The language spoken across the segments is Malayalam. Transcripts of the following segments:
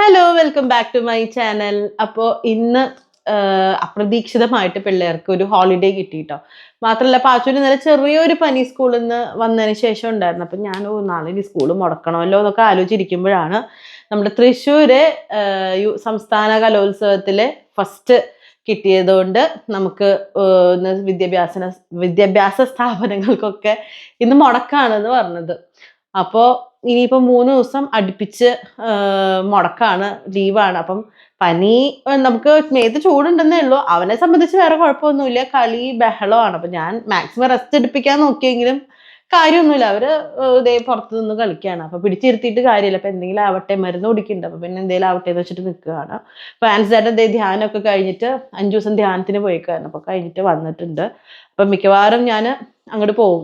Hello welcome back to my channel അപ്പോൾ ഇന്ന് അപ്രതീക്ഷിതമായിട്ട് പിള്ളേർക്ക് ഒരു ഹോളിഡേ കിട്ടിയിട്ടോ. മാത്രമല്ല പാച്ചൂര് നല്ല ചെറിയൊരു പനി സ്കൂളിൽ നിന്ന് വന്നതിന് ശേഷം ഉണ്ടായിരുന്നു. അപ്പം ഞാൻ ഓ നാളെ ഈ സ്കൂൾ മുടക്കണമല്ലോ എന്നൊക്കെ ആലോചിച്ചിരിക്കുമ്പോഴാണ് നമ്മുടെ തൃശ്ശൂര് സംസ്ഥാന കലോത്സവത്തിലെ ഫസ്റ്റ് കിട്ടിയതുകൊണ്ട് നമുക്ക് വിദ്യാഭ്യാസ വിദ്യാഭ്യാസ സ്ഥാപനങ്ങൾക്കൊക്കെ ഇന്ന് മുടക്കാണെന്ന് പറഞ്ഞത്. അപ്പോൾ ഇനിയിപ്പോൾ മൂന്ന് ദിവസം അടുപ്പിച്ച് മുടക്കാണ് ലീവാണ്. അപ്പം പനി നമുക്ക് മേത്ത് ചൂടുണ്ടെന്നേ ഉള്ളൂ. അവനെ സംബന്ധിച്ച് വേറെ കുഴപ്പമൊന്നുമില്ല. കളി ബഹളമാണ്. അപ്പം ഞാൻ മാക്സിമം റെസ്റ്റ് എടുപ്പിക്കാൻ നോക്കിയെങ്കിലും കാര്യമൊന്നുമില്ല. അവർ ഇതേ പുറത്ത് നിന്ന് കളിക്കുകയാണ്. അപ്പൊ പിടിച്ചിരുത്തിയിട്ട് കാര്യമില്ല. അപ്പൊ എന്തെങ്കിലും ആവട്ടെ മരുന്ന് കുടിക്കുന്നുണ്ട് അപ്പൊ പിന്നെ എന്തെങ്കിലും ആവട്ടെ എന്ന് വെച്ചിട്ട് നിൽക്കുകയാണ്. അപ്പൊ ആൻസിഡായിട്ട് ദേ ധ്യാനമൊക്കെ കഴിഞ്ഞിട്ട് അഞ്ചു ദിവസം ധ്യാനത്തിന് പോയിക്കായിരുന്നു അപ്പൊ കഴിഞ്ഞിട്ട് വന്നിട്ടുണ്ട്. അപ്പൊ മിക്കവാറും ഞാൻ അങ്ങോട്ട് പോകും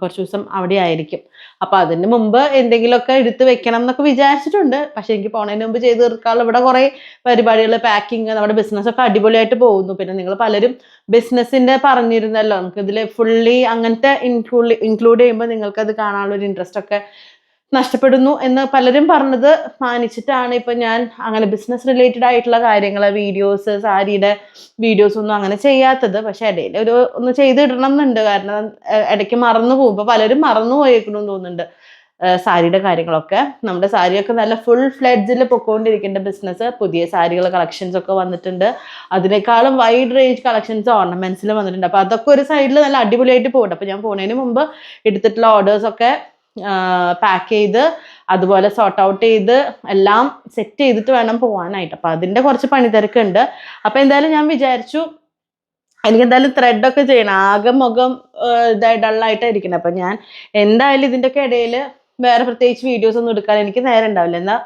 കുറച്ച് ദിവസം അവിടെ ആയിരിക്കും. അപ്പൊ അതിന് മുമ്പ് എന്തെങ്കിലുമൊക്കെ എടുത്ത് വെക്കണം എന്നൊക്കെ വിചാരിച്ചിട്ടുണ്ട്. പക്ഷെ എനിക്ക് പോണതിന് മുമ്പ് ചെയ്ത് തീർക്കാനുള്ള ഇവിടെ കുറെ പരിപാടികൾ പാക്കിങ് നമ്മുടെ ബിസിനസ് ഒക്കെ അടിപൊളിയായിട്ട് പോകുന്നു. പിന്നെ നിങ്ങൾ പലരും ബിസിനസിന്റെ പറഞ്ഞിരുന്നല്ലോ നമുക്ക് ഇതിൽ ഫുള്ളി അങ്ങനത്തെ ഇൻക്ലൂഡ് ഇൻക്ലൂഡ് ചെയ്യുമ്പോൾ നിങ്ങൾക്ക് അത് കാണാനുള്ള ഒരു ഇൻട്രസ്റ്റ് ഒക്കെ നഷ്ടപ്പെടുന്നു എന്ന് പലരും പറഞ്ഞത് മാനിച്ചിട്ടാണ്. ഇപ്പൊ ഞാൻ അങ്ങനെ ബിസിനസ് റിലേറ്റഡ് ആയിട്ടുള്ള കാര്യങ്ങൾ വീഡിയോസ് സാരിയുടെ വീഡിയോസ് ഒന്നും അങ്ങനെ ചെയ്യാത്തത്. പക്ഷെ ഇടയിൽ ഒരു ഒന്ന് ചെയ്തിടണം എന്നുണ്ട്. കാരണം ഇടയ്ക്ക് മറന്നു പോകും. ഇപ്പൊ പലരും മറന്നു പോയേക്കണമെന്ന് തോന്നുന്നുണ്ട്. സാരിയുടെ കാര്യങ്ങളൊക്കെ. നമ്മുടെ സാരിയൊക്കെ നല്ല ഫുൾ ഫ്ലെഡ്ജിൽ പൊക്കോണ്ടിരിക്കേണ്ട ബിസിനസ് പുതിയ സാരികൾ കളക്ഷൻസ് ഒക്കെ വന്നിട്ടുണ്ട്. അതിനേക്കാളും വൈഡ് റേഞ്ച് കളക്ഷൻസ് ഓർണമെന്റ്സിൽ വന്നിട്ടുണ്ട്. അപ്പൊ അതൊക്കെ ഒരു സൈഡിൽ നല്ല അടിപൊളിയായിട്ട് പോകുന്നുണ്ട് അപ്പൊ ഞാൻ പോണതിന് മുമ്പ് എടുത്തിട്ടുള്ള ഓർഡേഴ്സ് ഒക്കെ പാക്ക് ചെയ്ത് അതുപോലെ സോർട്ട് ഔട്ട് ചെയ്ത് എല്ലാം സെറ്റ് ചെയ്തിട്ട് വേണം പോകാനായിട്ട് അപ്പൊ അതിന്റെ കുറച്ച് പണിതിരക്കുണ്ട്. അപ്പൊ എന്തായാലും ഞാൻ വിചാരിച്ചു എനിക്ക് എന്തായാലും ത്രെഡ് ഒക്കെ ചെയ്യണം. ആകെ മുഖം ഇതായി ഡള്ളായിട്ടാണ് ഇരിക്കുന്നത് അപ്പൊ ഞാൻ എന്തായാലും ഇതിന്റെ ഒക്കെ ഇടയിൽ വേറെ പ്രത്യേകിച്ച് വീഡിയോസ് ഒന്നും എടുക്കാൻ എനിക്ക് നേരം ഉണ്ടാവില്ല. എന്നാ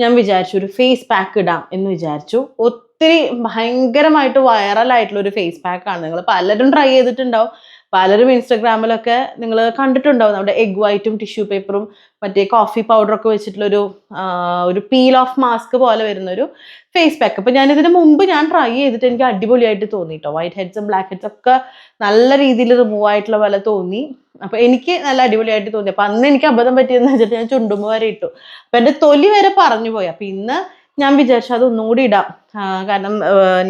ഞാൻ വിചാരിച്ചു ഒരു ഫേസ് പാക്ക് ഇടാം എന്ന് വിചാരിച്ചു. ഒത്തിരി ഭയങ്കരമായിട്ട് വൈറൽ ആയിട്ടുള്ള ഒരു ഫേസ് പാക്ക് ആണ്. നിങ്ങൾ പലരും ട്രൈ ചെയ്തിട്ടുണ്ടാവും. പലരും ഇൻസ്റ്റാഗ്രാമിലൊക്കെ നിങ്ങൾ കണ്ടിട്ടുണ്ടാവും നമ്മുടെ എഗ് വൈറ്റും ടിഷ്യൂ പേപ്പറും മറ്റേ കോഫി പൗഡറൊക്കെ വെച്ചിട്ടുള്ളൊരു ഒരു പീൽ ഓഫ് മാസ്ക് പോലെ വരുന്ന ഒരു ഫേസ് പാക്ക് അപ്പം ഞാൻ ഇതിന് മുമ്പ് ഞാൻ ട്രൈ ചെയ്തിട്ട് എനിക്ക് അടിപൊളിയായിട്ട് തോന്നി കേട്ടോ വൈറ്റ് ഹെഡ്സും ബ്ലാക്ക് ഹെഡ്സ് ഒക്കെ നല്ല രീതിയിൽ റിമൂവ് ആയിട്ടുള്ള പോലെ തോന്നി. അപ്പൊ എനിക്ക് നല്ല അടിപൊളിയായിട്ട് തോന്നി. അപ്പൊ അന്ന് എനിക്ക് അബദ്ധം പറ്റിയെന്ന് വെച്ചിട്ട് ഞാൻ ചുണ്ടുമ്പ് വരെ ഇട്ടു. അപ്പൊ എന്റെ തൊലി വരെ പറഞ്ഞു പോയി. അപ്പൊ ഇന്ന് ഞാൻ വിചാരിച്ചു അത് ഒന്നുകൂടി ഇടാം. കാരണം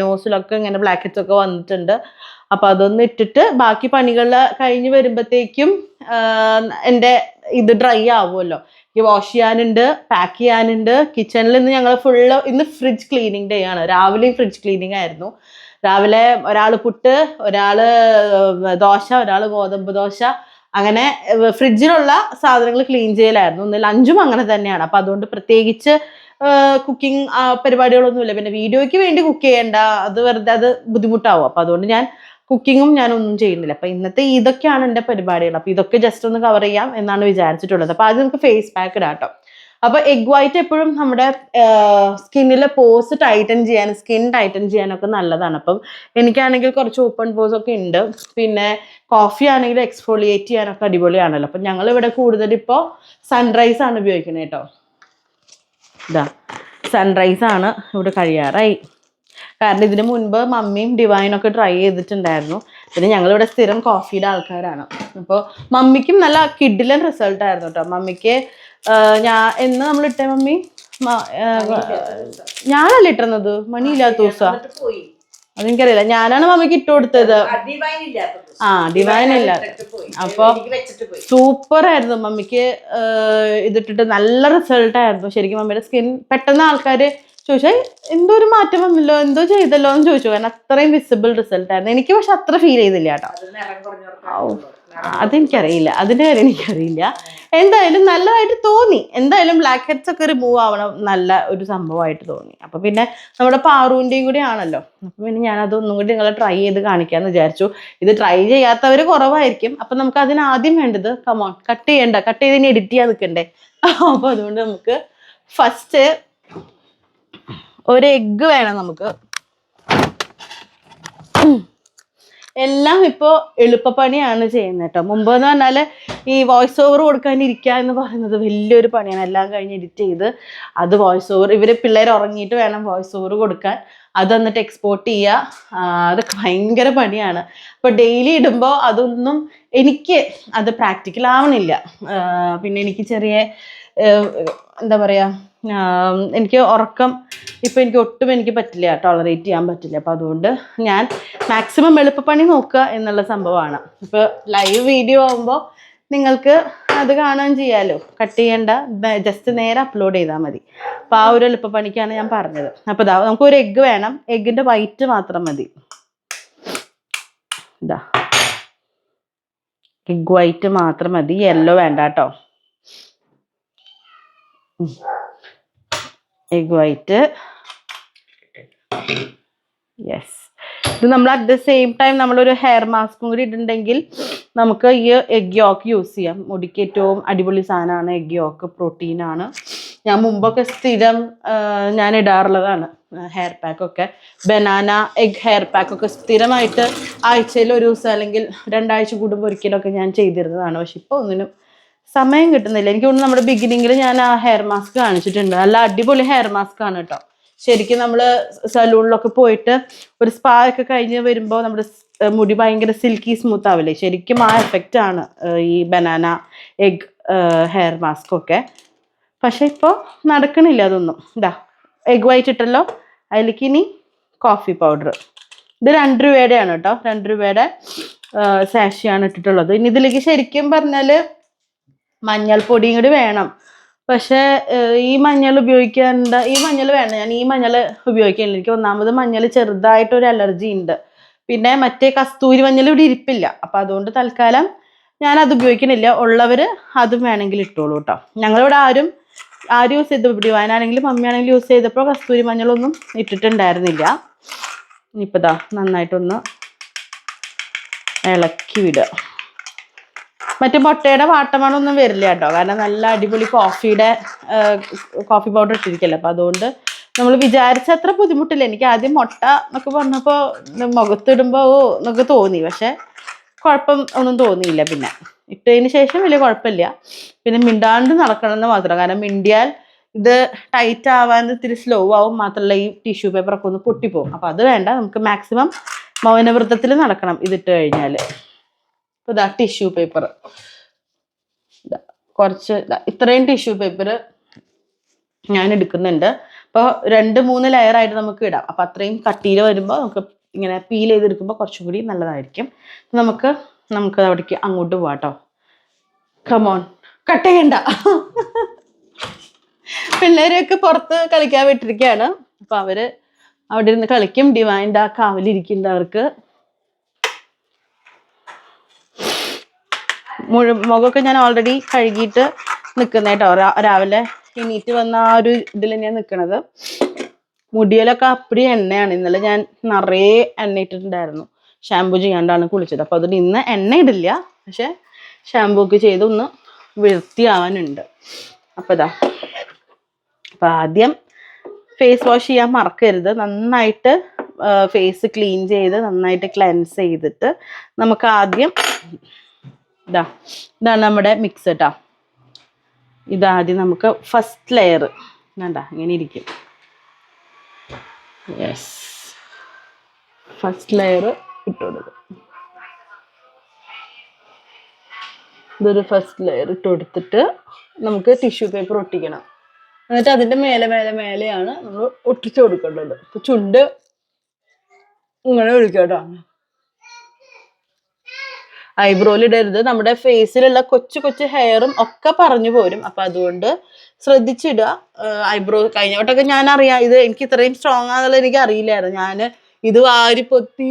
നോസിലൊക്കെ ഇങ്ങനെ ബ്ലാക്ക് ഹെഡ്സ് ഒക്കെ വന്നിട്ടുണ്ട്. അപ്പൊ അതൊന്ന് ഇട്ടിട്ട് ബാക്കി പണികൾ കഴിഞ്ഞ് വരുമ്പോഴത്തേക്കും എന്റെ ഇത് ഡ്രൈ ആവുമല്ലോ. ഈ വാഷ് ചെയ്യാനുണ്ട് പാക്ക് ചെയ്യാനുണ്ട്. കിച്ചണിൽ ഇന്ന് ഞങ്ങൾ ഫുള്ള് ഇന്ന് ഫ്രിഡ്ജ് ക്ലീനിങ് ഡേ ആണ്. രാവിലെയും ഫ്രിഡ്ജ് ക്ലീനിങ് ആയിരുന്നു. രാവിലെ ഒരാൾ പുട്ട് ഒരാൾ ദോശ ഒരാൾ ഗോതമ്പ് ദോശ. അങ്ങനെ ഫ്രിഡ്ജിലുള്ള സാധനങ്ങൾ ക്ലീൻ ചെയ്യലായിരുന്നു. ഇന്ന് ലഞ്ചും അങ്ങനെ തന്നെയാണ്. അപ്പൊ അതുകൊണ്ട് പ്രത്യേകിച്ച് കുക്കിംഗ് പരിപാടികളൊന്നുമില്ല. പിന്നെ വീഡിയോയ്ക്ക് വേണ്ടി കുക്ക് ചെയ്യേണ്ട. അത് വെറുതെ അത് ബുദ്ധിമുട്ടാവും. അപ്പൊ അതുകൊണ്ട് ഞാൻ കുക്കിങ്ങും ഞാനൊന്നും ചെയ്യുന്നില്ല. അപ്പൊ ഇന്നത്തെ ഇതൊക്കെയാണ് എന്റെ പരിപാടികൾ. അപ്പൊ ഇതൊക്കെ ജസ്റ്റ് ഒന്ന് കവർ ചെയ്യാം എന്നാണ് വിചാരിച്ചിട്ടുള്ളത്. അപ്പൊ ആദ്യം നമുക്ക് ഫേസ് പാക്ക് ഇടാം കേട്ടോ അപ്പൊ എഗ് വൈറ്റ് എപ്പോഴും നമ്മുടെ സ്കിന്നിലെ പോസ് ടൈറ്റൻ ചെയ്യാൻ സ്കിൻ ടൈറ്റൻ ചെയ്യാനൊക്കെ നല്ലതാണ്. അപ്പം എനിക്കാണെങ്കിൽ കുറച്ച് ഓപ്പൺ പോസ് ഒക്കെ ഉണ്ട്. പിന്നെ കോഫി ആണെങ്കിൽ എക്സ്ഫോളിയേറ്റ് ചെയ്യാനൊക്കെ അടിപൊളിയാണല്ലോ. അപ്പം ഞങ്ങൾ ഇവിടെ കൂടുതൽ ഇപ്പോൾ സൺറൈസ് ആണ് ഉപയോഗിക്കുന്നത് കേട്ടോ ഇതാ സൺറൈസ് ആണ് ഇവിടെ കഴിയാറായി. കാരണം ഇതിന് മുൻപ് മമ്മിയും ഡിവൈനും ഒക്കെ ട്രൈ ചെയ്തിട്ടുണ്ടായിരുന്നു. പിന്നെ ഞങ്ങളിവിടെ സ്ഥിരം കോഫിയുടെ ആൾക്കാരാണ്. അപ്പോൾ മമ്മിക്കും നല്ല കിഡിലൻ റിസൾട്ട് ആയിരുന്നു കേട്ടോ മമ്മിക്ക് ഞാൻ എന്ന് നമ്മൾ ഇട്ടേ മമ്മി? ഞാനല്ല ഇട്ടുന്നത് മണിയില്ലാത്ത ദിവസം. അതെനിക്കറിയില്ല. ഞാനാണ് മമ്മിക്ക് ഇട്ട് കൊടുത്തത്. ആ ഡിവൈൻ ഇല്ല അപ്പൊ സൂപ്പർ ആയിരുന്നു മമ്മിക്ക് ഇതിട്ടിട്ട് നല്ല റിസൾട്ട് ആയിരുന്നു. ശരിക്കും മമ്മിയുടെ സ്കിൻ പെട്ടെന്ന് ആൾക്കാർ ചോദിച്ചാൽ എന്തോ ഒരു മാറ്റം വന്നല്ലോ? എന്തോ ചെയ്തല്ലോ? എന്ന് ചോദിച്ചു. കാരണം അത്രയും വിസിബിൾ റിസൾട്ട് ആയിരുന്നു. എനിക്ക് പക്ഷെ അത്ര ഫീൽ ചെയ്തില്ല കേട്ടോ. അതെനിക്കറിയില്ല. അതിന്റെ കാര്യം എനിക്കറിയില്ല. എന്തായാലും നല്ലതായിട്ട് തോന്നി. എന്തായാലും ബ്ലാക്ക് ഹെഡ്സ് ഒക്കെ റിമൂവ് ആവണം നല്ല ഒരു സംഭവമായിട്ട് തോന്നി. അപ്പൊ പിന്നെ നമ്മുടെ പാറുവിന്റെയും കൂടി ആണല്ലോ. അപ്പൊ പിന്നെ ഞാൻ അതൊന്നും കൂടി നിങ്ങളെ ട്രൈ ചെയ്ത് കാണിക്കാന്ന് വിചാരിച്ചു. ഇത് ട്രൈ ചെയ്യാത്തവര് കുറവായിരിക്കും. അപ്പൊ നമുക്ക് അതിന് ആദ്യം വേണ്ടത് കമോൺ കട്ട് ചെയ്യണ്ട. കട്ട് ചെയ്ത് ഇനി എഡിറ്റ് ചെയ്യാൻ നിൽക്കണ്ടേ? അപ്പൊ അതുകൊണ്ട് നമുക്ക് ഫസ്റ്റ് ഒരു എഗ്ഗ് വേണം നമുക്ക്. എല്ലാം ഇപ്പോൾ എളുപ്പപ്പണിയാണ് ചെയ്യുന്നത് കേട്ടോ. മുമ്പ് എന്ന് പറഞ്ഞാൽ ഈ വോയിസ് ഓവർ കൊടുക്കാനിരിക്കുക എന്ന് പറയുന്നത് വലിയൊരു പണിയാണ്. എല്ലാം കഴിഞ്ഞ് എഡിറ്റ് ചെയ്ത് അത് വോയിസ് ഓവർ ഇവർ പിള്ളേർ ഉറങ്ങിയിട്ട് വേണം വോയിസ് ഓവർ കൊടുക്കാൻ. അത് എന്നിട്ട് എക്സ്പോർട്ട് ചെയ്യുക അതൊക്കെ ഭയങ്കര പണിയാണ്. അപ്പോൾ ഡെയിലി ഇടുമ്പോൾ അതൊന്നും എനിക്ക് അത് പ്രാക്ടിക്കൽ ആവണില്ല. പിന്നെ എനിക്ക് ചെറിയ എന്താ പറയുക എനിക്ക് ഉറക്കം ഇപ്പോൾ എനിക്ക് ഒട്ടും എനിക്ക് പറ്റില്ല ടോളറേറ്റ് ചെയ്യാൻ പറ്റില്ല. അപ്പോൾ അതുകൊണ്ട് ഞാൻ മാക്സിമം എളുപ്പപ്പണി നോക്കുക എന്നുള്ള സംഭവമാണ്. ഇപ്പോൾ ലൈവ് വീഡിയോ ആകുമ്പോൾ നിങ്ങൾക്ക് അത് കാണുകയും ചെയ്യാമല്ലോ കട്ട് ചെയ്യേണ്ട ജസ്റ്റ് നേരെ അപ്ലോഡ് ചെയ്താൽ മതി. അപ്പോൾ ആ ഒരു എളുപ്പപ്പണിക്കാണ് ഞാൻ പറഞ്ഞത്. അപ്പോൾ ഇതാ നമുക്ക് ഒരു എഗ്ഗ് വേണം. എഗ്ഗിന്റെ വൈറ്റ് മാത്രം മതി. ഇതാ എഗ് വൈറ്റ് മാത്രം മതി. യെല്ലോ വേണ്ട കേട്ടോ. എഗ് വൈറ്റ് യെസ് ഇത് നമ്മൾ അറ്റ് ദ സെയിം ടൈം നമ്മളൊരു ഹെയർ മാസ്കും കൂടി ഇടുന്നുണ്ടെങ്കിൽ നമുക്ക് ഈ എഗ് യോക്ക് യൂസ് ചെയ്യാം. മുടിക്ക് ഏറ്റവും അടിപൊളി സാധനമാണ് എഗ് യോക്ക് പ്രോട്ടീനാണ് ഞാൻ മുമ്പൊക്കെ സ്ഥിരം ഞാൻ ഇടാറുള്ളതാണ് ഹെയർ പാക്കൊക്കെ ബനാന എഗ് ഹെയർ പാക്കൊക്കെ സ്ഥിരമായിട്ട് ആഴ്ചയിൽ ഒരു ദിവസം അല്ലെങ്കിൽ രണ്ടാഴ്ച കൂടുമ്പോൾ ഒരിക്കലൊക്കെ ഞാൻ ചെയ്തിരുന്നതാണ്. പക്ഷെ ഇപ്പോൾ ഒന്നിനും സമയം കിട്ടുന്നില്ല. എനിക്ക് തോന്നുന്നു നമ്മുടെ ബിഗിനിങ്ങിൽ ഞാൻ ആ ഹെയർ മാസ്ക് കാണിച്ചിട്ടുണ്ട്. നല്ല അടിപൊളി ഹെയർ മാസ്ക് ആണ് കേട്ടോ ശരിക്കും നമ്മൾ സലൂണിലൊക്കെ പോയിട്ട് ഒരു സ്പാ ഒക്കെ കഴിഞ്ഞ് വരുമ്പോൾ നമ്മുടെ മുടി ഭയങ്കര സിൽക്കി സ്മൂത്ത് ആവില്ലേ? ശരിക്കും ആ എഫക്റ്റ് ആണ് ഈ ബനാന എഗ് ഹെയർ മാസ്ക് ഒക്കെ. പക്ഷെ ഇപ്പോൾ നടക്കണില്ല അതൊന്നും. ഇതാ എഗ് വൈറ്റ് ഇട്ടല്ലോ. അതിലേക്ക് ഇനി കോഫി പൗഡർ ഇത് രണ്ട് രൂപയുടെയാണ് കേട്ടോ രണ്ട് രൂപയുടെ സാഷിയാണ് ഇട്ടിട്ടുള്ളത്. ഇനി ഇതിലേക്ക് ശരിക്കും പറഞ്ഞാൽ മഞ്ഞൾപ്പൊടിയും കൂടി വേണം. പക്ഷേ ഈ മഞ്ഞൾ ഉപയോഗിക്കേണ്ട ഈ മഞ്ഞൾ വേണം ഞാൻ ഈ മഞ്ഞൾ ഉപയോഗിക്കുന്നില്ല. എനിക്ക് ഒന്നാമത് മഞ്ഞൾ ചെറുതായിട്ടൊരു അലർജി ഉണ്ട്. പിന്നെ മറ്റേ കസ്തൂരി മഞ്ഞൾ ഇവിടെ ഇരിപ്പില്ല. അപ്പം അതുകൊണ്ട് തൽക്കാലം ഞാൻ അത് ഉപയോഗിക്കണില്ല ഉള്ളവർ അതും വേണമെങ്കിൽ ഇട്ടോളൂ കേട്ടോ ഞങ്ങളിവിടെ ആരും ആരും യൂസ് ചെയ്ത് വാനാണെങ്കിലും മമ്മിയാണെങ്കിലും യൂസ് ചെയ്തപ്പോൾ കസ്തൂരി മഞ്ഞളൊന്നും ഇട്ടിട്ടുണ്ടായിരുന്നില്ല. ഇനിയിപ്പോൾ ഇതാ നന്നായിട്ടൊന്ന് ഇളക്കി വിടുക. മറ്റേ മുട്ടയുടെ വാട്ടമണമൊന്നും വരില്ല കേട്ടോ. കാരണം നല്ല അടിപൊളി കോഫിയുടെ കോഫി പൗഡർ ഇട്ടിരിക്കല്ലോ. അപ്പം അതുകൊണ്ട് നമ്മൾ വിചാരിച്ച അത്ര ബുദ്ധിമുട്ടില്ല. എനിക്ക് ആദ്യം മുട്ട എന്നൊക്കെ പറഞ്ഞപ്പോൾ മുഖത്തിടുമ്പോൾ എന്നൊക്കെ തോന്നി. പക്ഷെ കുഴപ്പം ഒന്നും തോന്നിയില്ല പിന്നെ. ഇട്ടതിന് ശേഷം വലിയ കുഴപ്പമില്ല. പിന്നെ മിണ്ടാണ്ട് നടക്കണമെന്ന് മാത്രം. കാരണം മിണ്ടിയാൽ ഇത് ടൈറ്റ് ആവാൻ ഇത്തിരി സ്ലോ ആവും. മാത്രമല്ല ഈ ടിഷ്യൂ പേപ്പർ ഒക്കെ ഒന്ന് പൊട്ടിപ്പോവും. അപ്പം അത് വേണ്ട. നമുക്ക് മാക്സിമം മൗനവൃത്തത്തിൽ നടക്കണം ഇതിട്ട് കഴിഞ്ഞാൽ ഇതാ ടിഷ്യൂ പേപ്പർ കുറച്ച് ഇത്രയും ടിഷ്യൂ പേപ്പർ ഞാൻ എടുക്കുന്നുണ്ട്. അപ്പോൾ രണ്ട് മൂന്ന് ലെയർ ആയിട്ട് നമുക്ക് ഇടാം. അപ്പോൾ അത്രയും കട്ടിയിൽ വരുമ്പോൾ നമുക്ക് ഇങ്ങനെ പീൽ ചെയ്തെടുക്കുമ്പോൾ കുറച്ചും കൂടി നല്ലതായിരിക്കും. നമുക്ക് നമുക്ക് അവിടേക്ക് അങ്ങോട്ട് പോവാം കേട്ടോ കമോൺ കട്ട് ചെയ്യണ്ട. പിള്ളേരെയൊക്കെ പുറത്ത് കളിക്കാൻ വിട്ടിരിക്കുകയാണ്. അപ്പോൾ അവർ അവിടെ ഇരുന്ന് കളിക്കും. ഡിവൈന്റെ ആ കാവലിരിക്കുന്നുണ്ട് അവർക്ക്. മുഴ മുഖമൊക്കെ ഞാൻ ഓൾറെഡി കഴുകിയിട്ട് നിൽക്കുന്ന കേട്ടോ രാവിലെ എണീറ്റ് വന്ന ആ ഒരു ഇതിൽ തന്നെയാണ് നിൽക്കണത് മുടിയിലൊക്കെ അപ്പടി എണ്ണയാണ്. ഇന്നലെ ഞാൻ നിറയെ എണ്ണ ഇട്ടിട്ടുണ്ടായിരുന്നു ഷാമ്പു ചെയ്യാണ്ടാണ് കുളിച്ചത്. അപ്പോൾ അതുകൊണ്ട് ഇന്ന് എണ്ണ ഇടില്ല. പക്ഷെ ഷാമ്പു ഒക്കെ ചെയ്ത് ഒന്ന് വൃത്തിയാവാനുണ്ട്. അപ്പോൾ ഇതാ അപ്പോൾ ആദ്യം ഫേസ് വാഷ് ചെയ്യാൻ മറക്കരുത്. നന്നായിട്ട് ഫേസ് ക്ലീൻ ചെയ്ത് നന്നായിട്ട് ക്ലെൻസ് ചെയ്തിട്ട് നമുക്ക് ആദ്യം ഇതാ ഇതാണ് നമ്മുടെ മിക്സ് കേട്ടോ ഇതാദ്യം നമുക്ക് ഫസ്റ്റ് ലെയർ വേണ്ട ഇങ്ങനെ ഇരിക്കും. യെസ് ഫസ്റ്റ് ലെയർ ഇട്ട് കൊടുക്കും. ഇതൊരു ഫസ്റ്റ് ലെയർ ഇട്ട് കൊടുത്തിട്ട് നമുക്ക് ടിഷ്യൂ പേപ്പർ ഒട്ടിക്കണം. എന്നിട്ട് അതിന്റെ മേലെ മേലെ മേലെയാണ് നമ്മൾ ഒട്ടിച്ചു കൊടുക്കേണ്ടത്. ചുണ്ട് ഇങ്ങനെ ഒഴിക്കാം കേട്ടോ. ഐബ്രോയിൽ ഇടരുത്. നമ്മുടെ ഫേസിലുള്ള കൊച്ചു കൊച്ചു ഹെയറും ഒക്കെ പറഞ്ഞു പോരും. അപ്പൊ അതുകൊണ്ട് ശ്രദ്ധിച്ചിടുക. ഐബ്രോ കഴിഞ്ഞ വട്ടമൊക്കെ ഞാൻ അറിയാം ഇത് എനിക്ക് ഇത്രയും സ്ട്രോങ് ആണെന്നുള്ളത് എനിക്ക് അറിയില്ലായിരുന്നു. ഞാൻ ഇത് വാരി പൊത്തി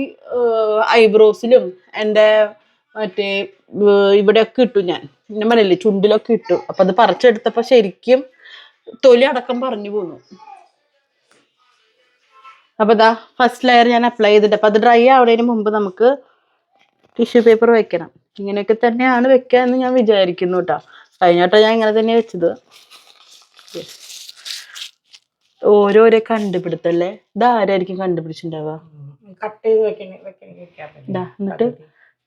ഐബ്രോസിലും എന്റെ മറ്റേ ഇവിടെയൊക്കെ ഇട്ടു ഞാൻ. ഞാൻ പറയില്ലേ ചുണ്ടിലൊക്കെ ഇട്ടു. അപ്പൊ അത് പറിച്ചെടുത്തപ്പോ ശരിക്കും തൊലി അടക്കം പറഞ്ഞു പോന്നു. അപ്പൊ ഇതാ ഫസ്റ്റ് ലെയർ ഞാൻ അപ്ലൈ ചെയ്തിട്ട് അപ്പൊ അത് ഡ്രൈ ആവുന്നതിന് മുമ്പ് നമുക്ക് ടിഷ്യൂ പേപ്പർ വെക്കണം. ഇങ്ങനെയൊക്കെ തന്നെയാണ് വെക്കുക എന്ന് ഞാൻ വിചാരിക്കുന്നു കേട്ടോ കഴിഞ്ഞ വട്ടം ഞാൻ ഇങ്ങനെ തന്നെ വെച്ചത്. ഓരോരോ കണ്ടുപിടുത്തല്ലേ? ഇതാരായിരിക്കും കണ്ടുപിടിച്ചിട്ടുണ്ടാവുക കട്ട് ചെയ്ത് വെക്കണ എന്നിട്ട്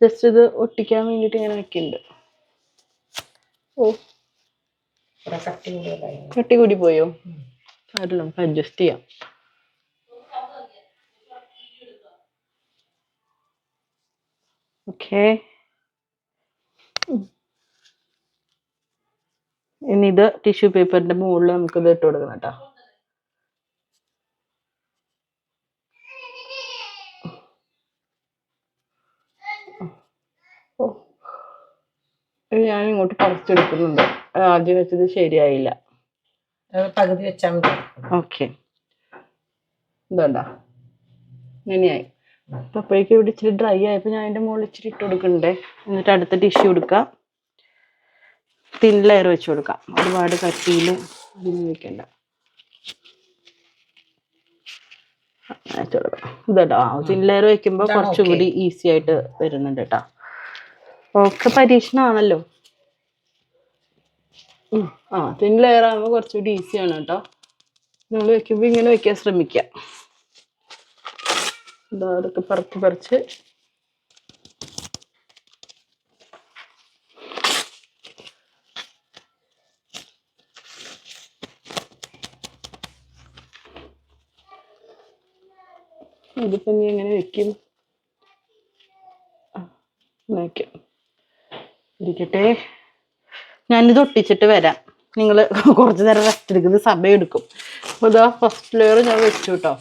ജസ്റ്റ് ഇത് ഒട്ടിക്കാൻ വേണ്ടിട്ട് ഇങ്ങനെ വെക്കുന്നുണ്ട് ഓ. കട്ട് കൂടി പോയോ? സാരമില്ല അഡ്ജസ്റ്റ് ചെയ്യാം. ഓക്കെ ഇനി ഇത് ടിഷ്യൂ പേപ്പറിന്റെ മുകളിൽ നമുക്ക് ഇത് ഇട്ട് കൊടുക്കണം കേട്ടോ. ഞാൻ ഇങ്ങോട്ട് പറിച്ചെടുക്കുന്നുണ്ട്. ആദ്യം വെച്ചത് ശരിയായില്ല. പകുതി വെച്ചാൽ മതി. ഓക്കെ. ഇതുണ്ടോ? ഇങ്ങനെയായി അപ്പോഴേക്കും ഇവിടെ ഇച്ചിരി ഡ്രൈ ആയപ്പോൾ ഞാൻ അതിന്റെ മുകളിൽ ഇച്ചിരി ഇട്ട് കൊടുക്കണ്ടേ. എന്നിട്ട് അടുത്ത ടിഷ്യൂ എടുക്കാം. തിൻ ലെയർ വെച്ച് കൊടുക്കാം. ഒരുപാട് കട്ടിയിൽ അതിന് വെക്കണ്ട. ഇതട്ടോ. തിൻ ലെയർ വെക്കുമ്പോൾ കുറച്ചുകൂടി കുറച്ചും കൂടി ഈസി ആയിട്ട് വരുന്നുണ്ട് കേട്ടോ. ഒക്കെ പരീക്ഷണമാണല്ലോ. ആ തിൻ ലെയർ ആകുമ്പോൾ കുറച്ചുകൂടി ഈസിയാണ് കേട്ടോ. നിങ്ങൾ വെക്കുമ്പോൾ ഇങ്ങനെ വെക്കാൻ ശ്രമിക്കുക ഇതാ അതൊക്കെ പറിച്ച് പറിച്ച്. ഇതിപ്പോ നീ എങ്ങനെ വെക്കും? ഇരിക്കട്ടെ. ഞാനിത് ഒട്ടിച്ചിട്ട് വരാം. നിങ്ങൾ കുറച്ച് നേരം റെസ്റ്റ് എടുക്കുന്ന സമയം എടുക്കും അപ്പോൾ ഇതാ ഫസ്റ്റ് ലെയർ ഞാൻ വെച്ചു കേട്ടോ.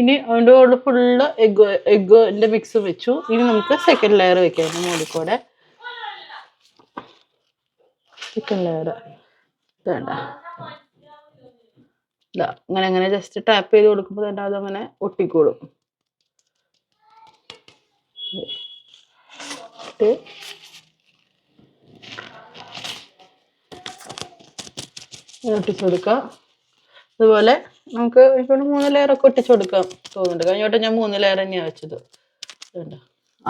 ഇനി അതിന്റെ മുകളിൽ ഫുള്ള് എഗ് എഗ്ഗിന്റെ മിക്സ് വെച്ചു. ഇനി നമുക്ക് സെക്കൻഡ് ലെയർ വെക്കാം. അതിന്റെ മുകളിൽ കൂടെ. സെക്കൻഡ് ലെയർ വേണ്ട അങ്ങനെ അങ്ങനെ ജസ്റ്റ് ടാപ്പ് ചെയ്ത് കൊടുക്കുമ്പോൾ തന്നെ അതങ്ങനെ ഒട്ടിക്കോളും. ഇട്ട്. ഒട്ടിച്ചു കൊടുക്കുക അതുപോലെ നമുക്ക് ഇപ്പോൾ മൂന്ന് ലെയർ ഒക്കെ ഒട്ടിച്ചു കൊടുക്കാം തോന്നുന്നുണ്ട്. കഴിഞ്ഞ വട്ടം ഞാൻ മൂന്ന് ലെയർ തന്നെയാണ് വെച്ചത്.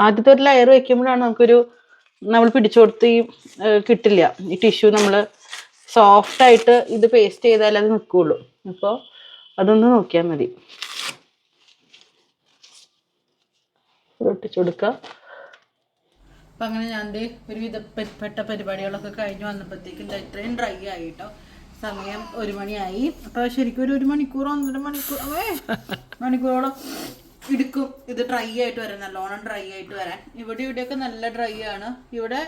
ആദ്യത്തെ ഒരു ലെയർ വെക്കുമ്പോഴാണ് നമുക്കൊരു നമ്മൾ പിടിച്ചു കൊടുത്ത് ഈ കിട്ടില്ല. ഈ ടിഷ്യൂ നമ്മൾ സോഫ്റ്റ് ആയിട്ട് ഇത് പേസ്റ്റ് ചെയ്താലേ അത് നിൽക്കുള്ളൂ അപ്പോൾ അതൊന്ന് നോക്കിയാൽ മതി. ഒട്ടിച്ചു കൊടുക്കുക അപ്പം അങ്ങനെ ഞാൻ ദേ ഒരുവിധ പെട്ട പരിപാടികളൊക്കെ കഴിഞ്ഞ് വന്നപ്പോഴത്തേക്കും ഇത്രയും ഡ്രൈ ആയി കേട്ടോ സമയം ഒരു മണിയായി. അപ്പോൾ ശരിക്കും ഒരു ഒരു മണിക്കൂർ ഒന്നര മണിക്കൂർ അവേ മണിക്കൂറോളം എടുക്കും. ഇത് ഡ്രൈ ആയിട്ട് വരാൻ നല്ലോണം ഡ്രൈ ആയിട്ട് വരാൻ. ഇവിടെ ഇവിടെയൊക്കെ നല്ല ഡ്രൈ ആണ്. ഇവിടെ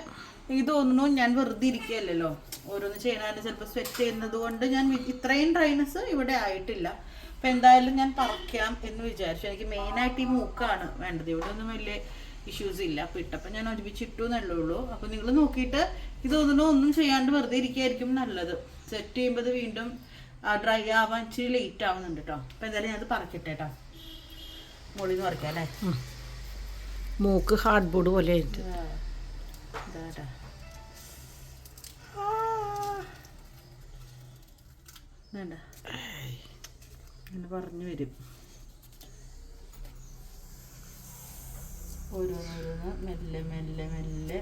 തോന്നുന്നു ഞാൻ വെറുതെ ഇരിക്കുകയല്ലല്ലോ. ഓരോന്ന് ചെയ്യാനായിട്ട് ചിലപ്പോൾ സ്വെറ്റ് ചെയ്യുന്നത് കൊണ്ട് ഞാൻ ഇത്രയും ഡ്രൈനെസ് ഇവിടെ ആയിട്ടില്ല. അപ്പം എന്തായാലും ഞാൻ പറിക്കാം എന്ന് വിചാരിച്ചു. എനിക്ക് മെയിനായിട്ട് ഈ മൂക്കാണ് വേണ്ടത്. ഇവിടെ ഒന്നും വലിയ ഇഷ്യൂസ് ഇല്ല. അപ്പം ഇട്ടപ്പം ഞാൻ ഒരുമിച്ചിട്ടു എന്നല്ലേ ഉള്ളൂ. അപ്പം നിങ്ങൾ നോക്കിയിട്ട് ഇത് തോന്നുന്നു ഒന്നും ചെയ്യാണ്ട് വെറുതെ ഇരിക്കുകയായിരിക്കും നല്ലത്. സെറ്റ് ചെയ്യുമ്പോൾ വീണ്ടും ഡ്രൈ ആവാൻ ഇച്ചിരി ലേറ്റ് ആവുന്നുണ്ട് കേട്ടോ അപ്പം എന്തായാലും ഞാനത് പറിക്കട്ടെ കേട്ടോ മുകളിൽ നിന്ന് പറിക്കാം അല്ലേ? മൂക്ക് ഹാർഡ് ബോർഡ് പോലെ ആയിട്ട്. അങ്ങനെ പറഞ്ഞു വരും. ഓരോന്നോരോന്ന് മെല്ലെ മെല്ലെ മെല്ലെ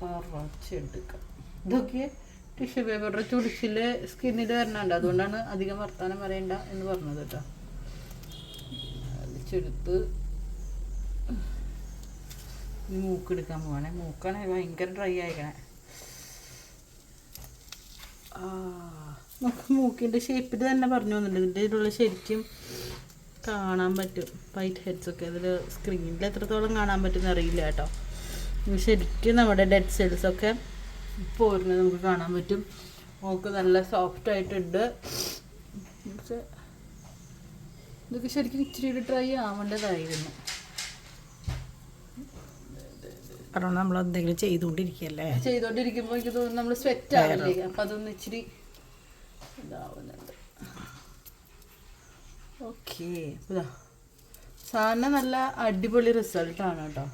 പറിച്ചെടുക്കാം ഇതൊക്കെ ടിഷ്യൂ പേപ്പറിന്റെ ചുടിച്ചിൽ സ്കിന്നിൽ വരണുണ്ട്. അതുകൊണ്ടാണ് അധികം വർത്താനം പറയണ്ട എന്ന് പറഞ്ഞത് കേട്ടോ. ഇനി മൂക്കെടുക്കാൻ പോവാണേ. മൂക്കാണ് ഭയങ്കര ഡ്രൈ ആയിക്കണേ. നമുക്ക് മൂക്കിന്റെ ഷേപ്പിൽ തന്നെ പറഞ്ഞു തന്നിട്ടുണ്ട് ഇതിലുള്ള ശരിക്കും കാണാൻ പറ്റും. വൈറ്റ് ഹെഡ്സ് ഒക്കെ അതിൽ സ്ക്രീനിൽ എത്രത്തോളം കാണാൻ പറ്റുമെന്ന് അറിയില്ല കേട്ടോ. ശരിക്കും നമ്മുടെ ഡെഡ് സെൽസൊക്കെ പോരുന്നത് നമുക്ക് കാണാൻ പറ്റും. നമുക്ക് നല്ല സോഫ്റ്റ് ആയിട്ടുണ്ട്. ഇതൊക്കെ ശരിക്കും ഇച്ചിരി ട്രൈ ആവേണ്ടതായിരുന്നു. കാരണം നമ്മൾ എന്തെങ്കിലും ചെയ്തുകൊണ്ടിരിക്കുകയല്ലേ? ചെയ്തുകൊണ്ടിരിക്കുമ്പോൾ എനിക്ക് തോന്നുന്നു നമ്മൾ സ്വെറ്റ് ആവില്ലേ? അപ്പൊ അതൊന്ന് ഇച്ചിരി ഇതാവുന്നുണ്ട്. ഓക്കെ സാറിന് നല്ല അടിപൊളി റിസൾട്ടാണ് കേട്ടോ.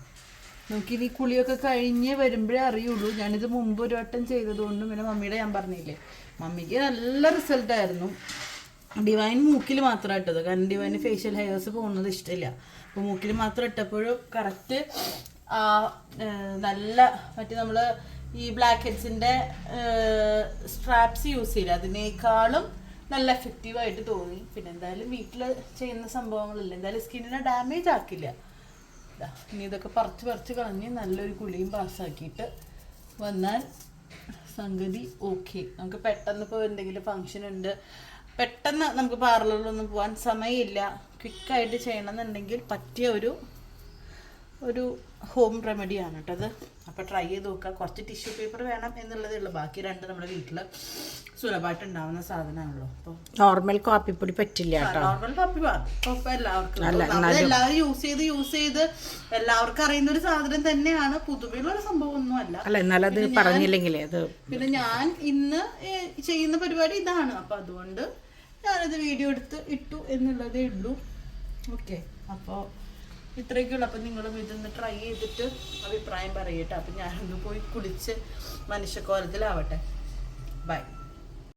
നമുക്കിനി കുളിയൊക്കെ കഴിഞ്ഞ് വരുമ്പോഴേ അറിയുള്ളൂ. ഞാനിത് മുമ്പ് ഒരു വട്ടം ചെയ്തതുകൊണ്ടും പിന്നെ മമ്മിയുടെ ഞാൻ പറഞ്ഞില്ലേ മമ്മിക്ക് നല്ല റിസൾട്ടായിരുന്നു ഡിവൈൻ മൂക്കിൽ മാത്രം ഇട്ടത്. കാരണം ഡിവൈന് ഫേഷ്യൽ ഹെയർസ് പോകുന്നത് ഇഷ്ടമില്ല. അപ്പോൾ മൂക്കിൽ മാത്രം ഇട്ടപ്പോഴും കറക്റ്റ് നല്ല മറ്റേ നമ്മൾ ഈ ബ്ലാക്ക് ഹെഡ്സിന്റെ സ്ട്രാപ്സ് യൂസ് ചെയ്യില്ല. അതിനേക്കാളും നല്ല എഫക്റ്റീവായിട്ട് തോന്നി. പിന്നെ എന്തായാലും വീട്ടിൽ ചെയ്യുന്ന സംഭവങ്ങളല്ല. എന്തായാലും സ്കിന്നിനെ ഡാമേജ് ആക്കില്ല. ഇനി ഇതൊക്കെ പറിച്ച് പറിച്ച് കളഞ്ഞ് നല്ലൊരു കുളിയും പാസ്സാക്കിയിട്ട് വന്നാൽ സംഗതി ഓക്കെ നമുക്ക് പെട്ടെന്ന് ഇപ്പോൾ എന്തെങ്കിലും ഫങ്ഷൻ ഉണ്ട്. പെട്ടെന്ന് നമുക്ക് പാർലറിലൊന്നും പോകാൻ സമയമില്ല. ക്വിക്കായിട്ട് ചെയ്യണമെന്നുണ്ടെങ്കിൽ പറ്റിയ ഒരു ഒരു ഹോം റെമഡി കേട്ടോ അത് അപ്പോൾ ട്രൈ ചെയ്ത് നോക്കുക. കുറച്ച് ടിഷ്യൂ പേപ്പർ വേണം എന്നുള്ളതേ ഉള്ളൂ. ബാക്കി രണ്ട് നമ്മുടെ വീട്ടിൽ സുലഭമായിട്ട് ഉണ്ടാവുന്ന സാധനമാണല്ലോ. അപ്പോൾ നോർമൽ കാപ്പിപ്പൊടി പറ്റില്ല കേട്ടോ. നോർമൽ കാപ്പി എല്ലാവർക്കും എല്ലാവരും യൂസ് ചെയ്ത് യൂസ് ചെയ്ത് എല്ലാവർക്കും അറിയുന്ന ഒരു സാധനം തന്നെയാണ്. പുതുമയുള്ള ഒരു സംഭവം ഒന്നും അല്ല അല്ല എന്നാലത് പറഞ്ഞില്ലെങ്കിലേ അത് പിന്നെ ഞാൻ ഇന്ന് ചെയ്യുന്ന പരിപാടി ഇതാണ്. അപ്പൊ അതുകൊണ്ട് ഞാനത് വീഡിയോ എടുത്ത് ഇട്ടു എന്നുള്ളതേ ഉള്ളൂ. ഓക്കെ അപ്പോൾ ഇത്രയൊക്കെയുള്ളൂ. അപ്പം നിങ്ങളും ഇതൊന്ന് ട്രൈ ചെയ്തിട്ട് അഭിപ്രായം പറയട്ടെ. അപ്പം ഞാനൊന്ന് പോയി കുളിച്ച് മനുഷ്യക്കോലത്തിലാവട്ടെ. ബൈ